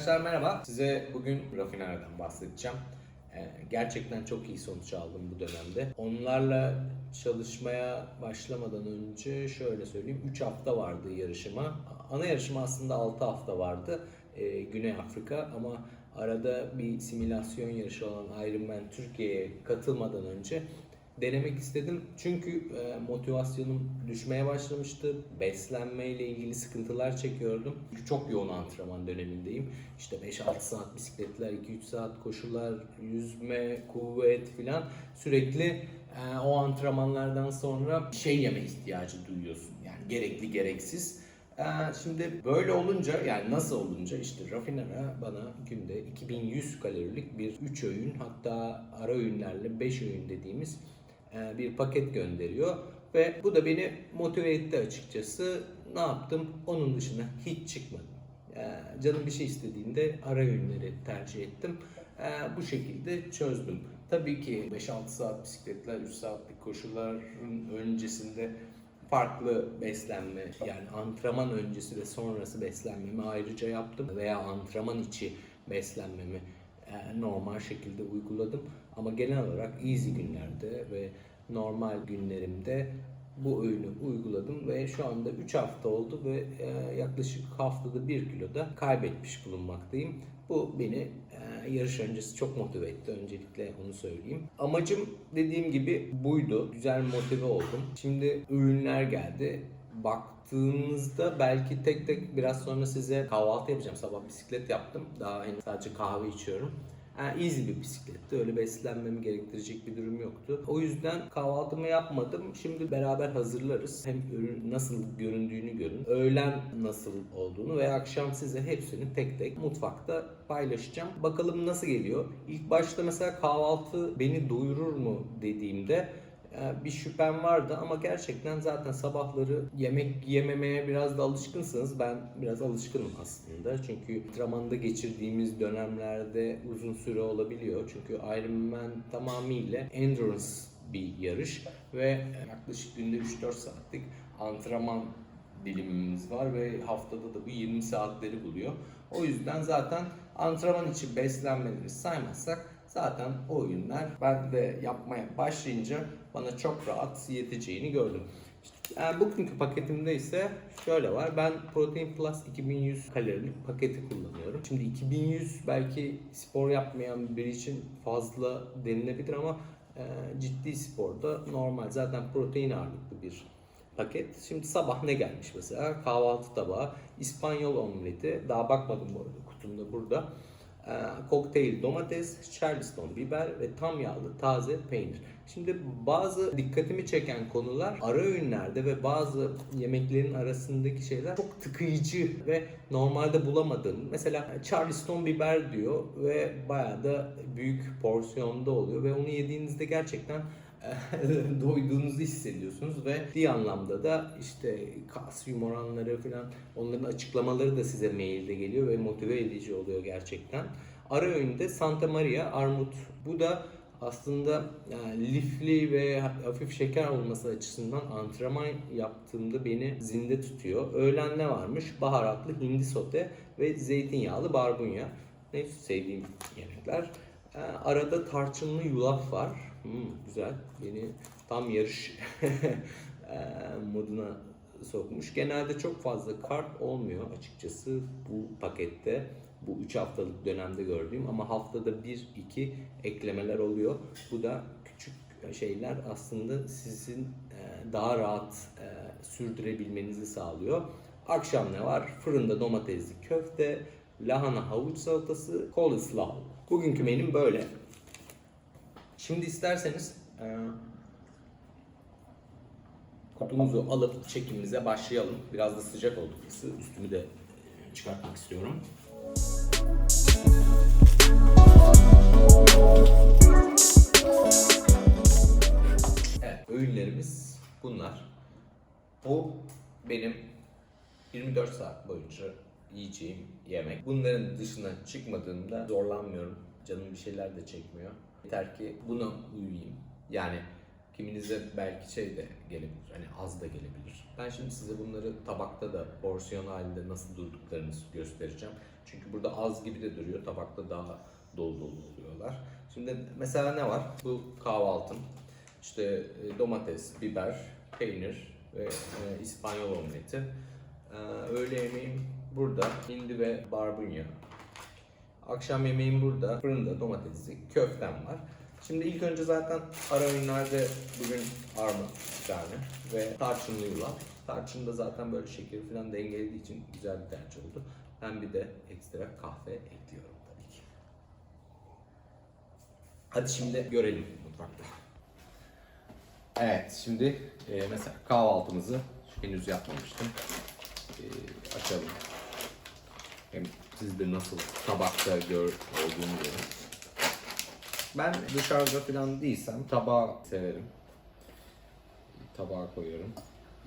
Arkadaşlar merhaba. Size bugün Rafinera'dan bahsedeceğim. Ee, gerçekten çok iyi sonuç aldım bu dönemde. Onlarla çalışmaya başlamadan önce şöyle söyleyeyim 3 hafta vardı yarışıma. Ana yarışıma aslında 6 hafta vardı. Ee, Güney Afrika ama arada bir simülasyon yarışı olan Ironman Türkiye'ye katılmadan önce denemek istedim. Çünkü e, motivasyonum düşmeye başlamıştı. Beslenmeyle ilgili sıkıntılar çekiyordum. Çünkü çok yoğun antrenman dönemindeyim. İşte 5-6 saat bisikletler, 2-3 saat koşular, yüzme, kuvvet filan. Sürekli e, o antrenmanlardan sonra şey yeme ihtiyacı duyuyorsun. Yani gerekli gereksiz. E, Şimdi böyle olunca yani nasıl olunca işte Rafinera bana günde 2100 kalorilik bir 3 öğün hatta ara öğünlerle 5 öğün dediğimiz bir paket gönderiyor. Ve bu da beni motive etti açıkçası. Ne yaptım? Onun dışına hiç çıkmadım. E, Canım bir şey istediğinde ara öğünleri tercih ettim. E, Bu şekilde çözdüm. Tabii ki 5-6 saat bisikletler, 3 saatlik koşuların öncesinde farklı beslenme yani antrenman öncesi ve sonrası beslenmemi ayrıca yaptım veya antrenman içi beslenmemi e, normal şekilde uyguladım ama genel olarak easy günlerde ve normal günlerimde bu öğünü uyguladım ve şu anda 3 hafta oldu ve e, yaklaşık haftada 1 kilo da kaybetmiş bulunmaktayım. Bu beni e, yarış öncesi çok motive etti. Öncelikle onu söyleyeyim. Amacım dediğim gibi buydu. Güzel motive oldum. Şimdi öğünler geldi. Baktığınızda belki tek tek biraz sonra size kahvaltı yapacağım. Sabah bisiklet yaptım. Daha henüz sadece kahve içiyorum. Yani easy bir bisikletti. Öyle beslenmemi gerektirecek bir durum yoktu. O yüzden kahvaltımı yapmadım. Şimdi beraber hazırlarız. Hem ürün nasıl göründüğünü görün. Öğlen nasıl olduğunu ve akşam size hepsini tek tek mutfakta paylaşacağım. Bakalım nasıl geliyor. İlk başta mesela kahvaltı beni doyurur mu dediğimde bir şüphem vardı ama gerçekten zaten sabahları yemek yememeye biraz da alışkınsınız. Ben biraz alışkınım aslında. Çünkü antrenmanda geçirdiğimiz dönemlerde uzun süre olabiliyor. Çünkü Ironman tamamıyla endurance bir yarış ve yaklaşık günde 3-4 saatlik antrenman dilimimiz var ve haftada da bu 20 saatleri buluyor. O yüzden zaten antrenman için beslenmeleri saymazsak zaten o oyunlar ben de yapmaya başlayınca bana çok rahat yeteceğini gördüm. Yani bugünkü paketimde ise şöyle var. Ben Protein Plus 2100 kalorilik paketi kullanıyorum. Şimdi 2100 belki spor yapmayan biri için fazla denilebilir ama e, ciddi sporda normal. Zaten protein ağırlıklı bir paket. Şimdi sabah ne gelmiş mesela? Kahvaltı tabağı, İspanyol omleti. Daha bakmadım bu arada kutumda burada. Ee, kokteyl domates, charleston biber ve tam yağlı taze peynir. Şimdi bazı dikkatimi çeken konular ara öğünlerde ve bazı yemeklerin arasındaki şeyler çok tıkayıcı ve normalde bulamadığım. Mesela charleston biber diyor ve bayağı da büyük porsiyonda oluyor ve onu yediğinizde gerçekten doyduğunuzu hissediyorsunuz ve bir anlamda da işte kalsiyum oranları falan onların açıklamaları da size mailde geliyor ve motive edici oluyor gerçekten. Ara öğünde Santa Maria armut. Bu da aslında yani lifli ve hafif şeker olması açısından antrenman yaptığımda beni zinde tutuyor. Öğlen ne varmış? Baharatlı hindi sote ve zeytinyağlı barbunya. Ne sevdiğim yemekler. Ee, Arada tarçınlı yulaf var. Hmm, güzel. Beni tam yarış e, moduna sokmuş. Genelde çok fazla karp olmuyor açıkçası bu pakette. Bu 3 haftalık dönemde gördüğüm ama haftada 1-2 eklemeler oluyor. Bu da küçük şeyler aslında sizin e, daha rahat e, sürdürebilmenizi sağlıyor. Akşam ne var? Fırında domatesli köfte, lahana havuç salatası, coleslaw. Bugünkü menüm böyle. Şimdi isterseniz e, kutumuzu alıp çekimimize başlayalım. Biraz da sıcak oldu burası. Üstümü de e, çıkartmak istiyorum. Evet, öğünlerimiz bunlar. Bu benim 24 saat boyunca yiyeceğim yemek. Bunların dışına çıkmadığımda zorlanmıyorum. Canım bir şeyler de çekmiyor. Yeter ki buna uyuyayım. Yani kiminize belki şey de gelebilir. Hani az da gelebilir. Ben şimdi size bunları tabakta da porsiyon halinde nasıl durduklarını göstereceğim. Çünkü burada az gibi de duruyor. Tabakta daha dolu dolu oluyorlar. Şimdi mesela ne var? Bu kahvaltım. İşte e, domates, biber, peynir ve e, İspanyol omleti. Ee, öğle yemeğim burada. Hindi ve barbunya. Akşam yemeğim burada. Fırında domatesli köftem var. Şimdi ilk önce zaten ara öğünlerde bugün armut bir tane ve tarçınlı yulaf. Tarçın da zaten böyle şekeri falan dengelediği için güzel bir tercih oldu. Ben bir de ekstra kahve ekliyorum tabii ki. Hadi şimdi görelim mutfakta. Evet şimdi e, mesela kahvaltımızı henüz yapmamıştım. E, açalım. Hem siz de nasıl tabakta gör olduğunu görün. Ben dışarıda falan değilsem tabağı severim. Tabağa koyuyorum.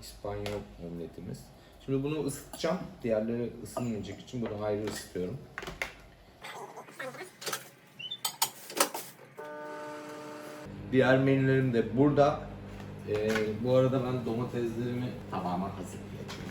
İspanyol omletimiz. Şimdi bunu ısıtacağım. Diğerleri ısınmayacak için bunu ayrı ısıtıyorum. Diğer menülerim de burada. Ee, bu arada ben domateslerimi tamamen hazırlayacağım.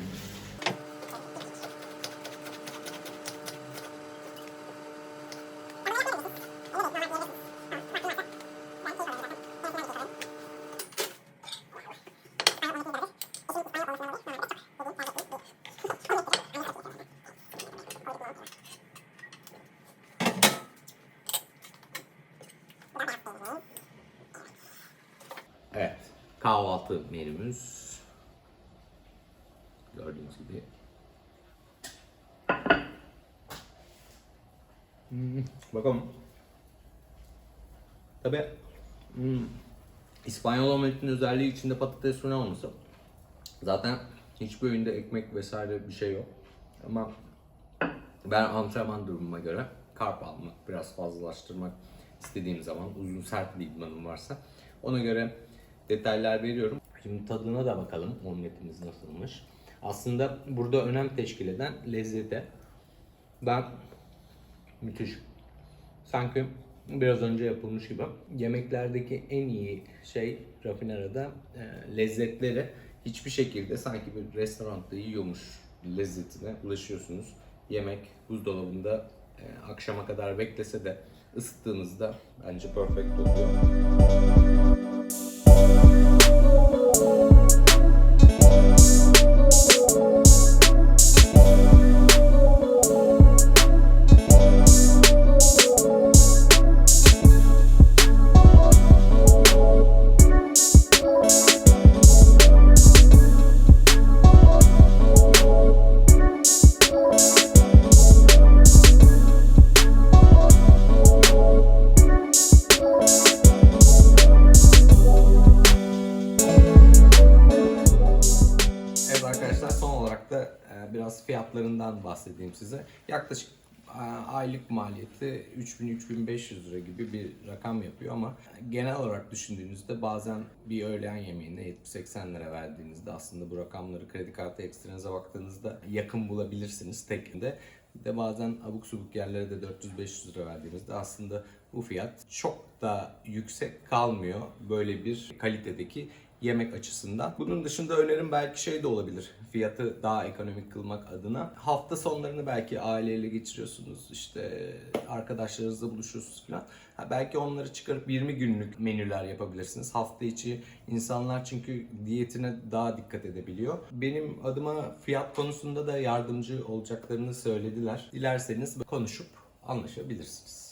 Kahvaltı menümüz. Gördüğünüz gibi. Hmm, bakalım. Tabi hmm, İspanyol omletin özelliği içinde patates falan olması. Zaten hiçbir öğünde ekmek vesaire bir şey yok. Ama ben antrenman durumuma göre karp almak, biraz fazlalaştırmak istediğim zaman uzun sert bir idmanım varsa ona göre detaylar veriyorum. Şimdi tadına da bakalım omletimiz nasılmış. Aslında burada önem teşkil eden lezzete. Ben müthiş. Sanki biraz önce yapılmış gibi. Yemeklerdeki en iyi şey rafinerada e, lezzetleri hiçbir şekilde sanki bir restoranda yiyormuş lezzetine ulaşıyorsunuz. Yemek buzdolabında e, akşama kadar beklese de ısıttığınızda bence perfect oluyor. Biraz fiyatlarından bahsedeyim size. Yaklaşık e, aylık maliyeti 3000-3500 lira gibi bir rakam yapıyor ama genel olarak düşündüğünüzde bazen bir öğlen yemeğine 70-80 lira verdiğinizde aslında bu rakamları kredi kartı ekstranıza baktığınızda yakın bulabilirsiniz tekinde. Bir de bazen abuk subuk yerlere de 400-500 lira verdiğinizde aslında bu fiyat çok da yüksek kalmıyor böyle bir kalitedeki yemek açısından. Bunun dışında önerim belki şey de olabilir. Fiyatı daha ekonomik kılmak adına. Hafta sonlarını belki aileyle geçiriyorsunuz. işte arkadaşlarınızla buluşuyorsunuz falan. Ha, belki onları çıkarıp 20 günlük menüler yapabilirsiniz. Hafta içi insanlar çünkü diyetine daha dikkat edebiliyor. Benim adıma fiyat konusunda da yardımcı olacaklarını söylediler. Dilerseniz konuşup anlaşabilirsiniz.